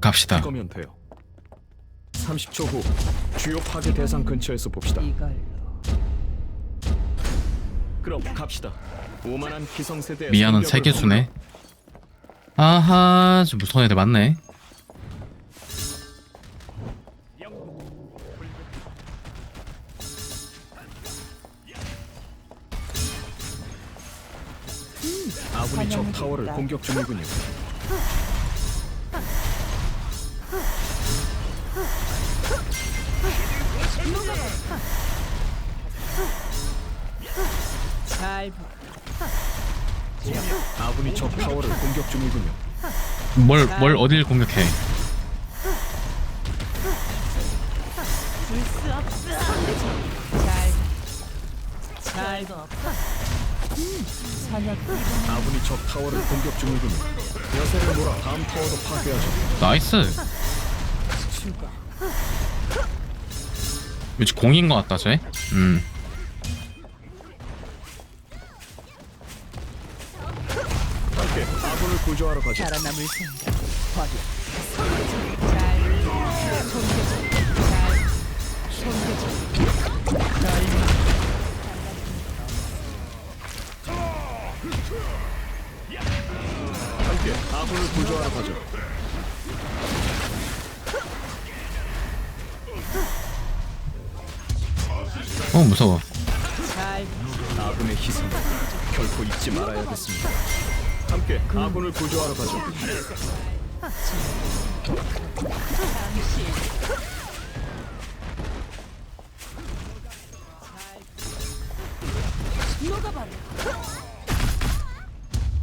갑시다. 이거면 돼요. 30초 후 주요 파괴 대상 근처에서 봅시다. 이걸로 그럼 갑시다. 오만한 기성세대 미아는 세계수네. 아하, 좀 무서운 애들 많네. 아군이 적 타워를. 공격 중이군요. 잘 봐. 아군이 적 타워를 공격 중이군요. 뭘, 뭘 어딜 공격해? 잘 봐. 음, 사냥 아군이 적 타워를 공격 중이군요. 여세를 몰아 다음 타워도 파괴하죠. 나이스. 추가. 왠지 공인 것 같다, 쟤. 음. 함께 아군을 구조하러 가죠. 살아남을 생각. 버려. 잘. 손대지. 잘. 손대지. 널 함께 아군을 구조하러 가죠. 어, 무서워. 잘. 아군의 희생 결코 잊지 말아야겠습니다. 함께 아군을 구조하러 가죠.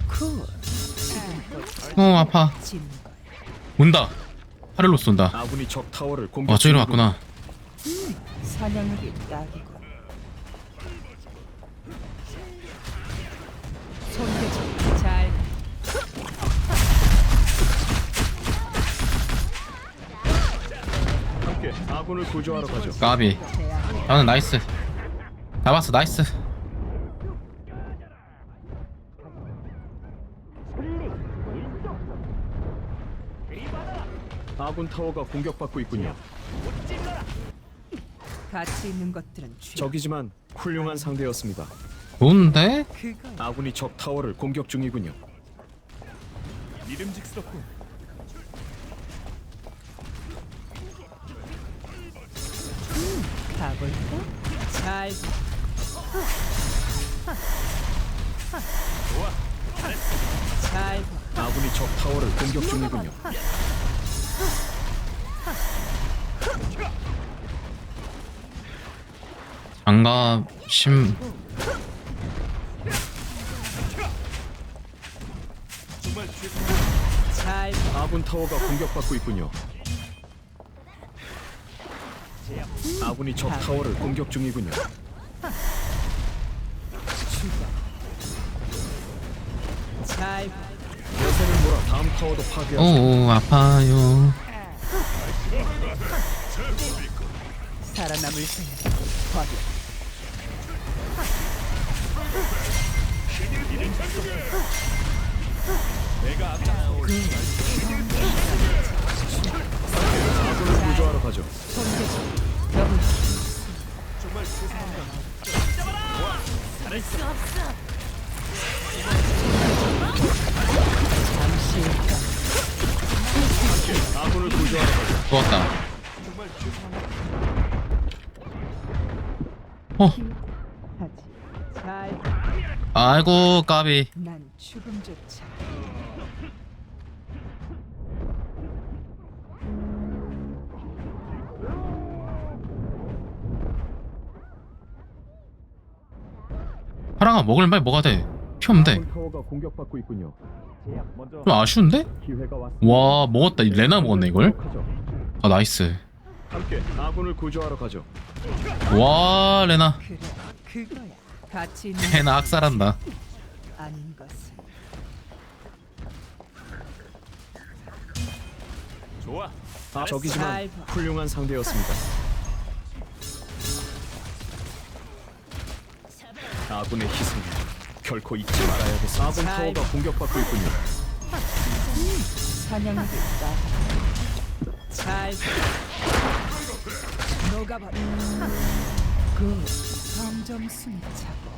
쿨. 어, 아파. 온다. 하늘로 쏜다. 아군이 적 타워를 공격 어, 저기로. 왔구나. 사냥하기 딱이고. 아군을 구조하러 가죠. 까비. 나는 나이스. 잡았어, 나이스. 아군 타워가 공격받고 있군요. 가치 있는 것들은 쥐. 적이지만 훌륭한 상대였습니다. 좋은데? 그거 아군이 적 타워를 공격 중이군요. 믿음직스럽군. 가볼까? 잘. 잘 봐. 아군이 적 타워를 공격 중이군요. 장갑 심잘 봐. 아군 타워가 공격받고 있군요. 아군이 적 타워를 공격 중이군요. 잘 봐. 여세를 몰아 다음 타워도 파괴하죠. 오 아파요. 살아남을 생각. 버려. 아군을 구조하러 가죠. 손대지. 아군을. 좋았다. 어. 아이고 까비. 파랑아 먹을 말 뭐가 돼? 피 없는데. 아군 타워가 공격받고 있군요. 먼저 좀 아쉬운데? 와 먹었다. 이 레나 먹었네 이걸. 아 나이스. 함께 아군을 구조하러 가죠. 와 레나. 그래. 그거야. 가치 있는 레나. 아닌 것은. 좋아. 아, 적이지만 잘 봐. 훌륭한 상대였습니다. 아군의 희생 결코 잊지 말아야겠어. 아군 잘 타워가 봐. 공격받고 있군요. 딱. 잘 녹아버려. 그 점점 숨이 차고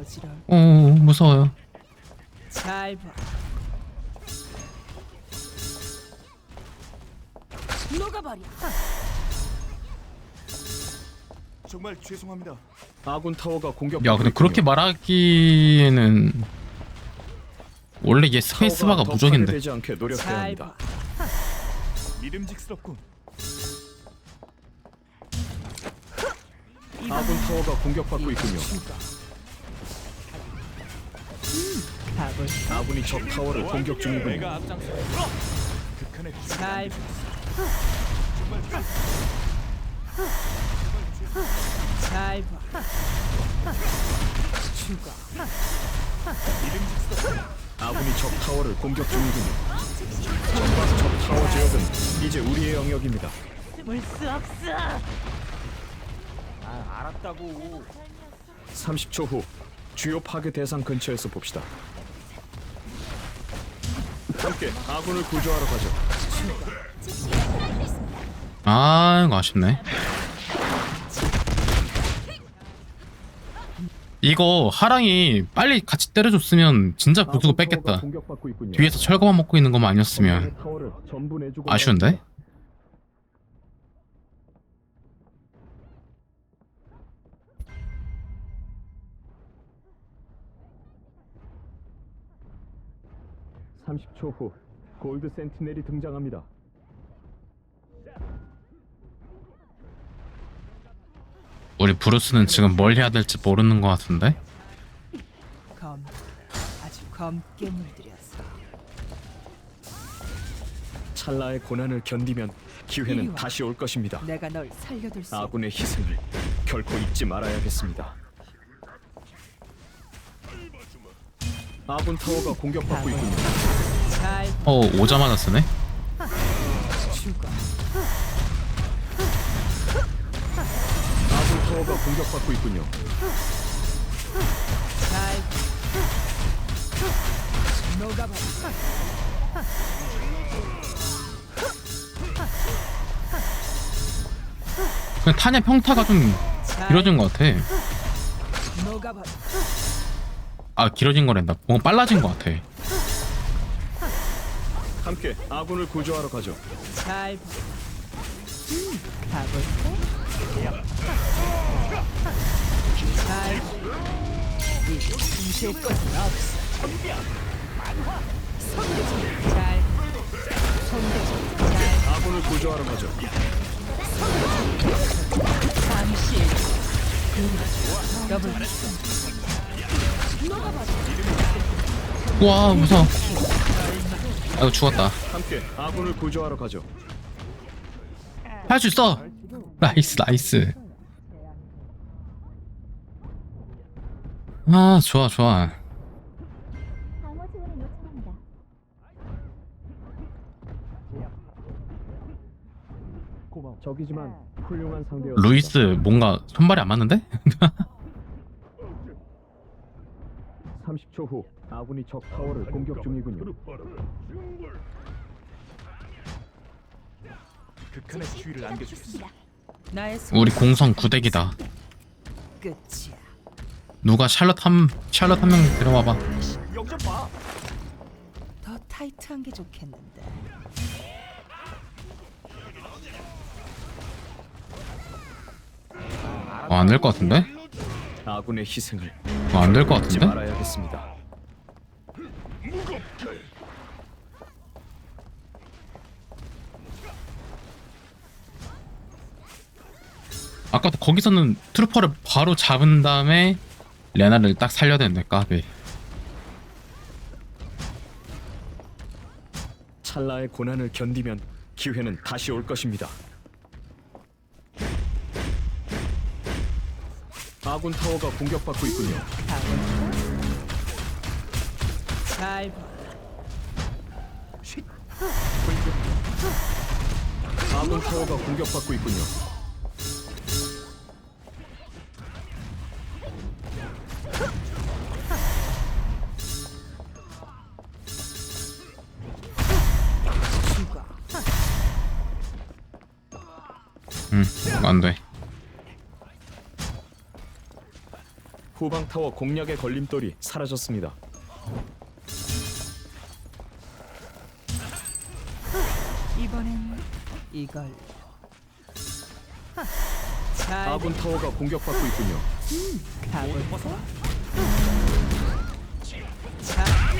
어지러울 오 무서워요 잘 봐. 녹아버려. 정말 죄송합니다. 아군 타워가 공격. 야 근데 그렇게 말하기에는 원래 얘 스페이스바가 무적인데 되지 않게 노력해야 잘 합니다. 봐. 믿음직스럽군. 아군 타워가 공격받고 있군요. 답을 아군이 적 타워를 공격 중이군요. 잘 봐. 잘 봐. 죽어. 아군이 적 타워를 공격 중이군요. 적과 적 타워 지역은 이제 우리의 영역입니다. 물수 없어. 아, 알았다고. 30초 후 주요 파괴 대상 근처에서 봅시다. 함께 아군을 구조하러 가죠. 아 이거 아쉽네 이거 하랑이 빨리 같이 때려줬으면 진짜 아군 타워가 뺐겠다. 뒤에서 철거만 먹고 있는 것만 아니었으면 아쉬운데? 말합니다. (30초) 후 골드 센티넬이 등장합니다 우리 브루스는 지금 뭘 해야 될지 모르는 것 같은데 검. 아주 검게 물들였어. 찰나의 고난을 견디면 기회는 와. 다시 올 것입니다 내가 널 살려둘 수. 아군의 희생을 결코 잊지 말아야겠습니다 아군 타워가 공격받고 있군요 잘 어 오자마자 쓰네 타워가 공격받고 있군요 잘 녹아버려. 그냥 타냐 평타가 좀잘 길어진 것 같아. 아 길어진 거란다 뭔가 빨라진 것 같아 함께 아군을 구조하러 가죠 잘 봐. 음, 가볼까? 잘 봐. 이제 숨쉴 것은 없어. 손대지. 잘. 손대지. 잘. 아군을 구조하러 가죠 잠시. 더블. 우와 무서워 아이고 죽었다 함께 아군을 구조하러 가죠 할 수 있어 나이스 나이스 아 좋아 좋아 방어 지원을 요청합니다. 적이지만 훌륭한 상대였습니다 루이스 뭔가 손발이 안 맞는데? 30초 후 아군이 적 타워를 공격 중이군요 극한의 추위를 안겨주겠습니다 나의 손 우리 공성 구대기다 끝이야. 누가 샬럿 한 샬럿 한 명 데려와봐 여기 좀 봐. 더 타이트한 게 좋겠는데. 어, 안될 것 같은데? 아군의 희생을 어, 안될 것 잊지 같은데? 말아야겠습니다 아까도 거기서는 트루퍼를 바로 잡은 다음에 레나를 딱 살려야 되는데 까비. 찰나의 고난을 견디면 기회는 다시 올 것입니다. 아군 타워가 공격받고 있군요. 아군 타워가 공격받고 있군요 후방 타워 공략의 걸림돌이 사라졌습니다. 이번엔 이걸. 하, 잘 아군 타워가 공격받고 있군요. 가볼까? 자, 잘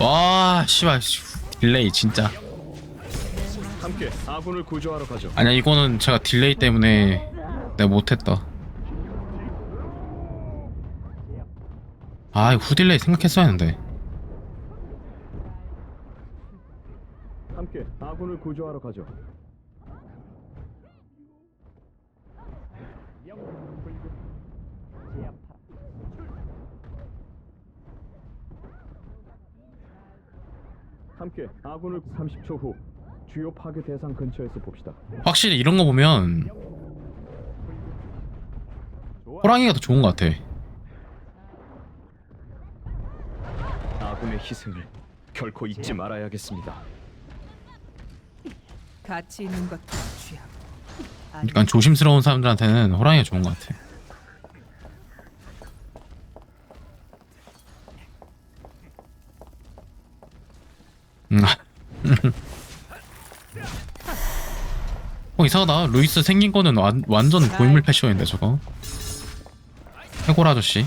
와 씨발 씨, 딜레이 진짜 함께 아군을 구조하러 가죠. 아니야 이거는 제가 딜레이 때문에 내가 못했다 아 이거 후딜레이 생각했어야 했는데 함께 아군을 구조하러 가죠. 함께 아군을 30초 후 주요 파괴 대상 근처에서 봅시다. 확실히 이런 거 보면 호랑이가 더 좋은 것 같아 아군의 희생을 결코 잊지 말아야겠습니다. 가치 있는 것도 취하고. 아니, 약간 조심스러운 사람들한테는 호랑이가 좋은 것 같아 음. 어 이상하다 루이스 생긴 거는 완, 완전 고인물 패션인데 저거 해골 아저씨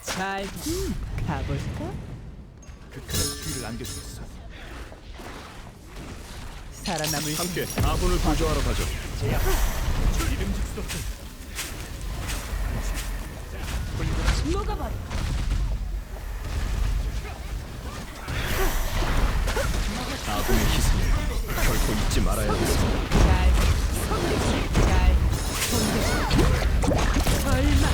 잘 음, 가볼까? 살아남을 함께 아군을 구조하러 가죠. 믿음직스럽군. 아군의 희생을 결코 잊지 말아야겠습니다. 잘, 잘, 설마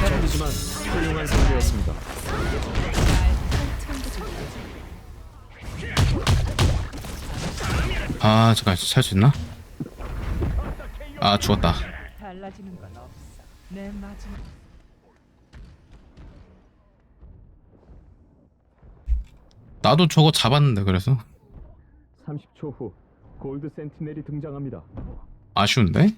하지만 훌륭한 상대였습니다. 아 잠깐 살 수 있나? 아 죽었다 달라지는 건 없어. 내 마지막. 나도 저거 잡았는데 그래서 30초 후 골드 센티넬이 등장합니다. 아쉬운데?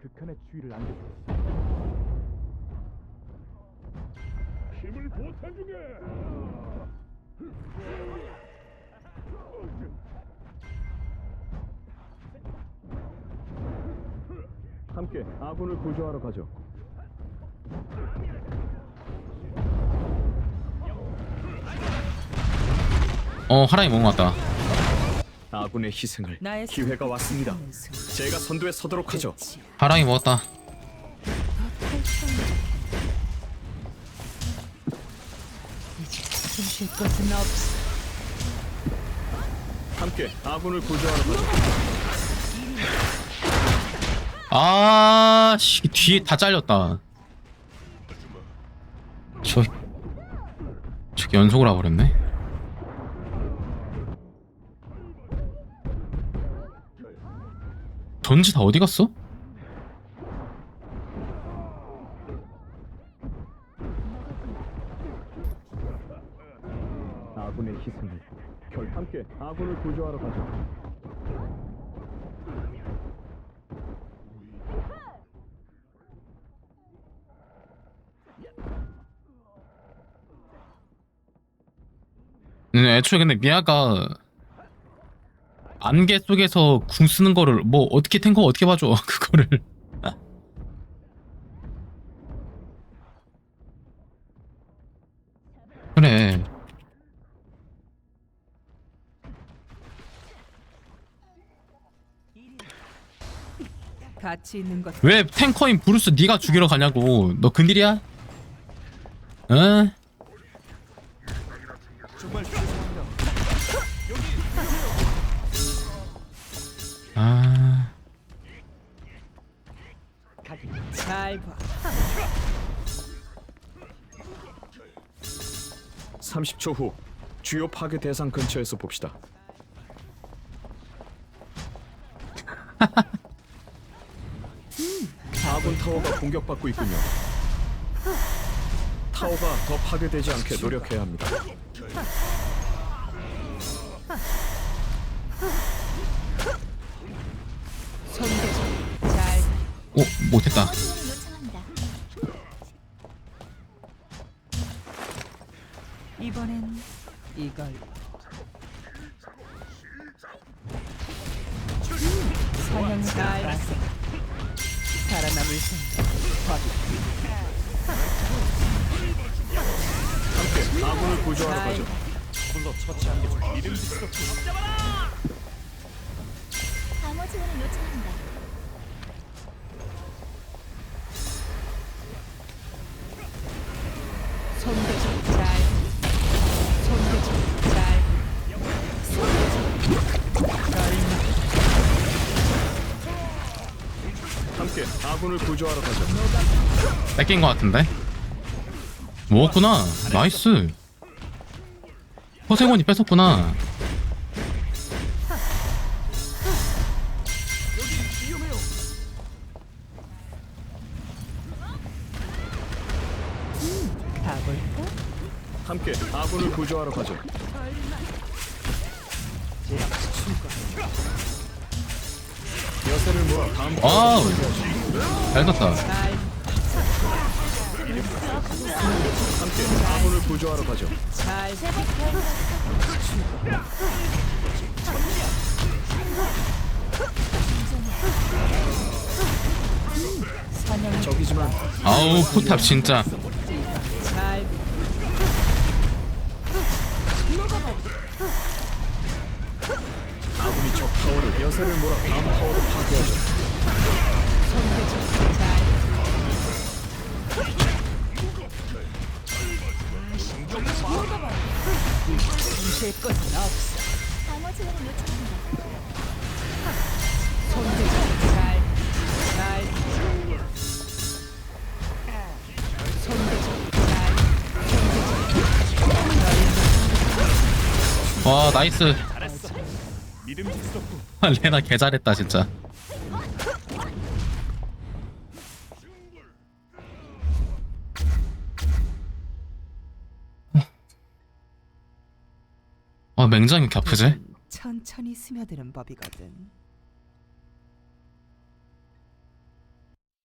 극한의 추위를 안겨주겠어. 힘을 보태주게. 함께 아군을 구조하러 가죠. 어 하랑이 먹은 것 같다 아군의 희생을 나의 기회가 왔습니다. 제가 선두에 서도록 하죠. 하랑이 먹었다 숨쉴 곳은 없어. 함께 아군을 구조하러 가죠. 아, 씨, 뒤에 다 잘렸다. 저, 저기 연속을 하버렸네. 전지 다 어디 갔어? 아군의 희생을 결 함께 아군을 구조하러 가죠. 음, 애초에 근데 미아가 안개 속에서 궁 쓰는 거를 뭐 어떻게 탱커 어떻게 봐줘 그거를 가치 있는 것. 왜 탱커인 브루스 네가 죽이러 가냐고 너 근딜이야? 응? 죄송합니다. 아잘 봐. 30초 후 주요 파괴 대상 근처에서 봅시다. 아군 타워가 공격받고 있군요. 타워가 더 파괴되지 않게 노력해야 합니다. 오 못했다. 지원을 요청합니다. 아군을 구조하러 잘 가죠. 봐. 방어 지원을 요청합니다. 아군을 구조하러 가죠. 뺏긴 것 같은데. 먹었구나. 나이스. 허세곤이 뺏었구나. 함께 아군을 구조하러 가죠. 여세를 모아 다음 와우. 잘. 잘 함께 구조하러 가죠. 적이지만 아우 포탑 진짜. 와 나이스. 믿음직스럽고 아, 레나 개 잘했다 진짜. 아 맹장이 아프지? 천천히 스며드는 법이거든